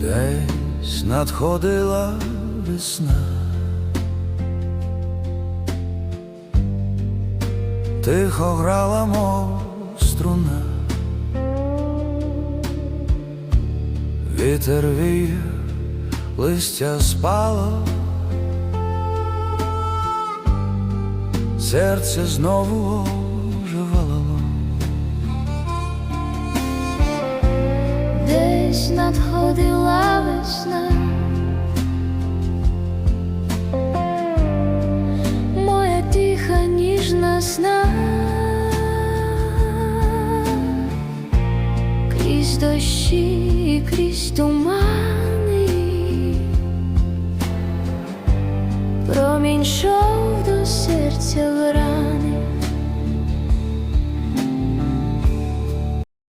Десь надходила весна, тихо грала, мов струна, вітер віяв, листя спало, серце знову Десь надходила весна, моя тиха ніжна сна, крізь дощі і крізь тумани, промінь йшов до серця вранці.